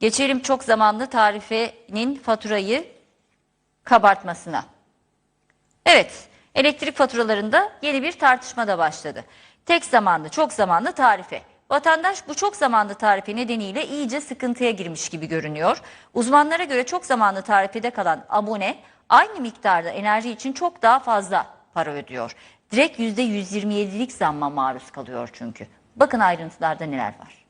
Geçelim çok zamanlı tarifenin faturayı kabartmasına. Evet, elektrik faturalarında yeni bir tartışma da başladı. Tek zamanlı, çok zamanlı tarife. Vatandaş bu çok zamanlı tarife nedeniyle iyice sıkıntıya girmiş gibi görünüyor. Uzmanlara göre çok zamanlı tarifede kalan abone aynı miktarda enerji için çok daha fazla para ödüyor. Direkt %127'lik zamma maruz kalıyor çünkü. Bakın ayrıntılarda neler var.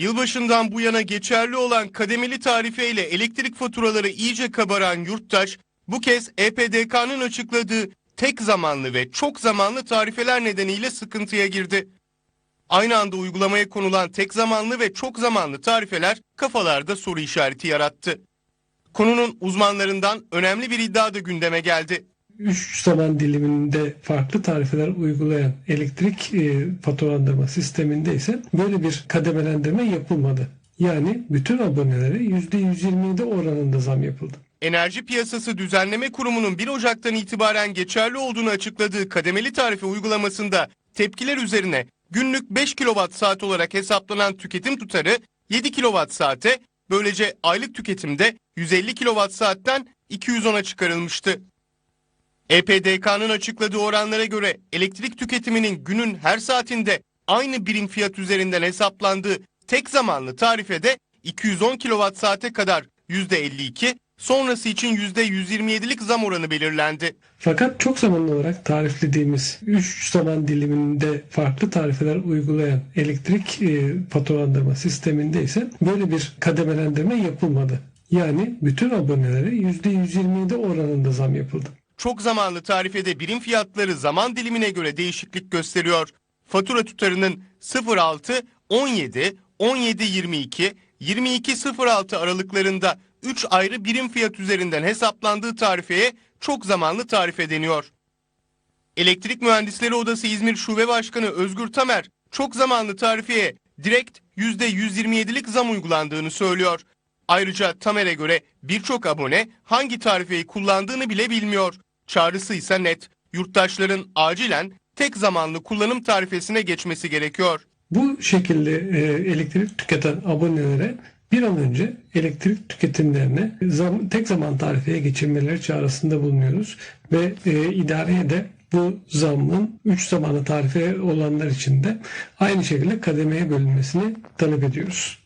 Yılbaşından bu yana geçerli olan kademeli tarife ile elektrik faturaları iyice kabaran yurttaş bu kez EPDK'nın açıkladığı tek zamanlı ve çok zamanlı tarifeler nedeniyle sıkıntıya girdi. Aynı anda uygulamaya konulan tek zamanlı ve çok zamanlı tarifeler kafalarda soru işareti yarattı. Konunun uzmanlarından önemli bir iddia da gündeme geldi. 3 zaman diliminde farklı tarifeler uygulayan elektrik e, faturalandırma sisteminde ise böyle bir kademelendirme yapılmadı. Yani bütün abonelere %127 oranında zam yapıldı. Enerji Piyasası Düzenleme Kurumu'nun 1 Ocak'tan itibaren geçerli olduğunu açıkladığı kademeli tarife uygulamasında tepkiler üzerine günlük 5 kWh saat olarak hesaplanan tüketim tutarı 7 kWh saate, böylece aylık tüketimde 150 kWh saatten 210'a çıkarılmıştı. EPDK'nın açıkladığı oranlara göre elektrik tüketiminin günün her saatinde aynı birim fiyat üzerinden hesaplandığı tek zamanlı tarifede 210 kWh saate kadar %52, sonrası için %127'lik zam oranı belirlendi. Fakat çok zamanlı olarak tariflediğimiz 3 zaman diliminde farklı tarifeler uygulayan elektrik e, faturalandırma sisteminde ise böyle bir kademelendirme yapılmadı. Yani bütün abonelere %127 oranında zam yapıldı. Çok zamanlı tarifede birim fiyatları zaman dilimine göre değişiklik gösteriyor. Fatura tutarının 06, 17, 17 22, 22 06 aralıklarında 3 ayrı birim fiyat üzerinden hesaplandığı tarifeye çok zamanlı tarife deniyor. Elektrik Mühendisleri Odası İzmir Şube Başkanı Özgür Tamer, çok zamanlı tarifeye direkt %127'lik zam uygulandığını söylüyor. Ayrıca Tamer'e göre birçok abone hangi tarifeyi kullandığını bile bilmiyor. Çağrısı ise net. Yurttaşların acilen tek zamanlı kullanım tarifesine geçmesi gerekiyor. Bu şekilde e, elektrik tüketen abonelere bir an önce elektrik tüketimlerine zam, tek zaman tarifeye geçirmeleri çağrısında bulunuyoruz ve e, idareye de bu zammın 3 zamanlı tarife olanlar için de aynı şekilde kademeye bölünmesini talep ediyoruz.